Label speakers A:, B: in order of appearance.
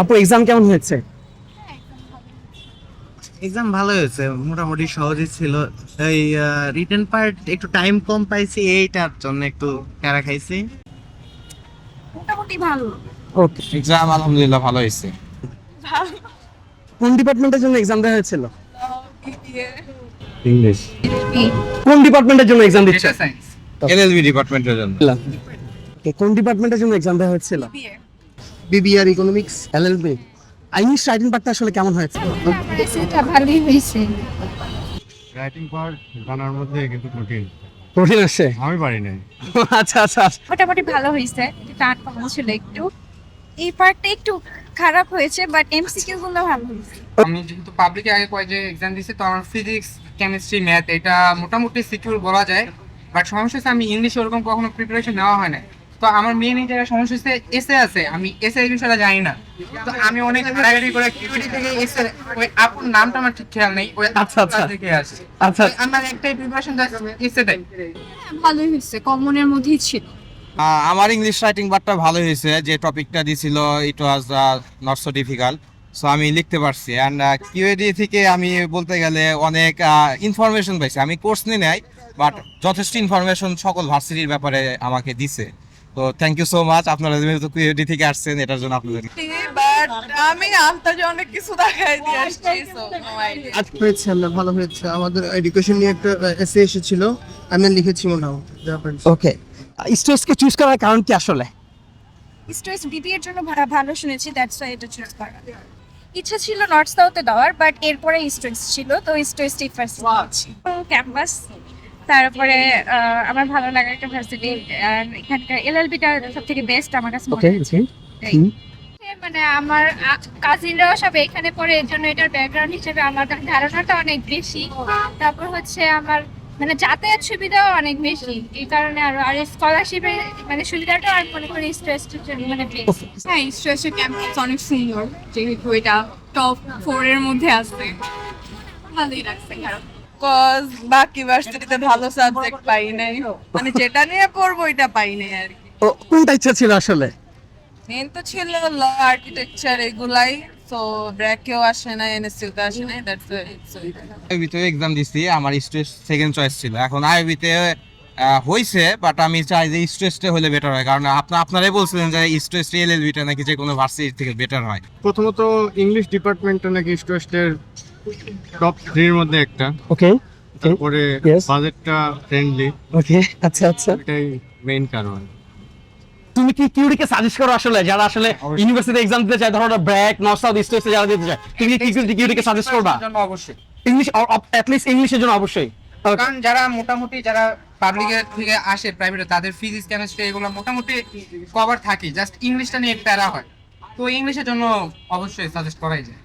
A: আপু এক্সাম কেমন হয়েছে?
B: এক্সাম ভালো হয়েছে মোটামুটি সহজই ছিল। এই রিটেন পার্ট একটু টাইম কম পাইছি এইটার জন্য একটু প্যারা খাইছি।
C: মোটামুটি ভালো।
A: ওকে
D: এক্সাম আলহামদুলিল্লাহ ভালো হয়েছে।
A: কোন ডিপার্টমেন্টের জন্য এক্সাম দেওয়া হয়েছিল?
D: ইংলিশ
A: কোন ডিপার্টমেন্টের জন্য এক্সাম দিচ্ছে?
D: এলএলবি ডিপার্টমেন্টের জন্য।
A: কোন ডিপার্টমেন্টের জন্য এক্সাম দেওয়া হয়েছিল? BBR economics LLB English writing পার্টটা আসলে কেমন হয়েছে
C: সেটা ভালোই হয়েছে।
E: রাইটিং পার্ট জানার মধ্যে কিন্তু কঠিন।
A: কঠিন আসছে
E: আমি পারি নাই।
A: আচ্ছা আচ্ছা।
C: মোটামুটি ভালো হয়েছে। টান কম ছিল একটু। এই পার্টটা একটু খারাপ হয়েছে বাট এমসিকিউ গুলো ভালো হয়েছে।
F: আমি যেহেতু পাবলিকে আগে কয়েক এক্সাম দিয়েছি তো আমার ফিজিক্স কেমিস্ট্রি ম্যাথ এটা মোটামুটি সিকিউর বলা যায়। বাট সমস্যা হচ্ছে আমি ইংলিশে ওরকম কখনো প্রিপারেশন নেওয়া হয় না তো আমার মেন এই জায়গায় সমস্যা হচ্ছে এসে আছে। আমি এসে এই বিষয়টা জানি না। তো আমি অনেক ঘাটাঘাটি করে কিউটি থেকে এসে ওই আপুর নামটা আমার ঠিক খেয়াল নেই। ওই
A: আচ্ছা, আচ্ছা।
F: থেকে আসছে
A: আচ্ছা।
F: আমার একটাই প্রিপারেশন এসেটাই
C: ভালোই হয়েছে। কমনের মধ্যেই ছিল।
D: আমার ইংলিশ রাইটিং পার্টটা ভালো হয়েছে। যে টপিকটা দিছিল it was not so difficult so আমি লিখতে পারছি। অ্যান্ড কিউএডি থেকে আমি বলতে গেলে অনেক ইনফরমেশন পাইছি। আমি কোর্স নিয়ে নাই বাট যথেষ্ট ইনফরমেশন সকল ভার্সিটির ব্যাপারে আমাকে দিছে। তো থ্যাংক ইউ সো মাচ আপনারা যেহেতু কিউএডি থেকে আসছেন এটার জন্য আপনাদের
G: বাট আমি আন্তাজে অনেক কিছু দেখাই দিয়ে আসছি idea.
H: আজ হয়েছে আমরা ভালো হয়েছে। আমাদের এডুকেশন নিয়ে একটা এসে এসেছিল আমি লিখেছি মোটামুটি যা পারছি।
A: ওকে স্ট্রেসকে চুজ করার কারণ কি আসলে?
C: স্ট্রেস বিবি এর জন্য ভালো শুনেছি দ্যাটস ওয়াই এটা চুজ করা। ইচ্ছা ছিল নর্থ সাউথে দেওয়ার বাট এরপরে স্ট্রেস ছিল তো স্ট্রেস ফার্স্ট ক্যাম্পাস তারপরে আহ, আমার ভালো লাগা একটা ভার্সিটি এখানকার এলএলবিটা সব থেকে বেস্ট আমার কাছে মনে
A: ওকে
C: হয়েছে।
A: ওকে
C: মানে আমার কাজিনরাও সব এখানে পড়ে এর জন্য এটার ব্যাকগ্রাউন্ড হিসেবে আমার ধারণাটা অনেক বেশি। তারপর হচ্ছে আমার মানে যাতায়াত সুবিধাও অনেক বেশি। এই কারণে আরও আর স্কলারশিপের মানে সুবিধাটা আর মনে করি স্ট্রেস মানে বেশি।
G: হ্যাঁ স্ট্রেসের ক্যাম্পাস অনেক সুন্দর যেহেতু এটা টপ ফোর এর মধ্যে আসবে ভালোই লাগছে খারাপ। কজ বাকি ভার্সিটিতে ভালো সাবজেক্ট পাই নাই। মানে যেটা নিয়ে পড়ব এটা পাই নাই আর কি।
A: কোনটা ইচ্ছা ছিল আসলে?
G: মেন তো ছিল ল আর্কিটেকচার এগুলাই। তো ব্র্যাকেও আসে না এনএসইউতে আসে না দ্যাটস
D: আইবিতে এক্সাম দিছি আমার স্ট্রেস সেকেন্ড চয়েস ছিল। এখন আইবিতে হয়েছে বাট আমি চাই যে স্ট্রেসটা হলে বেটার হয়। কারণ আপনার আপনারাই বলছিলেন যে স্ট্রেস এলএলবিটা নাকি যে কোনো ভার্সিটি থেকে বেটার হয়।
E: প্রথমত ইংলিশ ডিপার্টমেন্টটা নাকি স্টুডেন্টের টপ থ্রির মধ্যে একটা।
A: ওকে
E: তারপরে বাজেটটা ফ্রেন্ডলি
A: ওকে আচ্ছা আচ্ছা।
E: এটাই মেইন কারণ।
A: তুমি কি কিউরিকে সাজেস্ট করো আসলে? যারা আসলে ইউনিভার্সিটি এক্সাম দিতে চায় ধরো ব্র্যাক নর্থ সাউথ ইস্ট ওয়েস্টে যারা দিতে চায় তুমি কি কিউরিকে সাজেস্ট করবা?
F: জন্য অবশ্যই।
A: ইংলিশ অ্যাট লিস্ট ইংলিশের জন্য অবশ্যই।
F: কারণ যারা মোটামুটি যারা পাবলিকের থেকে আসে প্রাইভেটে তাদের ফিজিক্স কেমিস্ট্রি এগুলো মোটামুটি কভার থাকে জাস্ট ইংলিশটা নিয়ে প্যারা হয়। তো ইংলিশের জন্য অবশ্যই সাজেস্ট করাই যায়।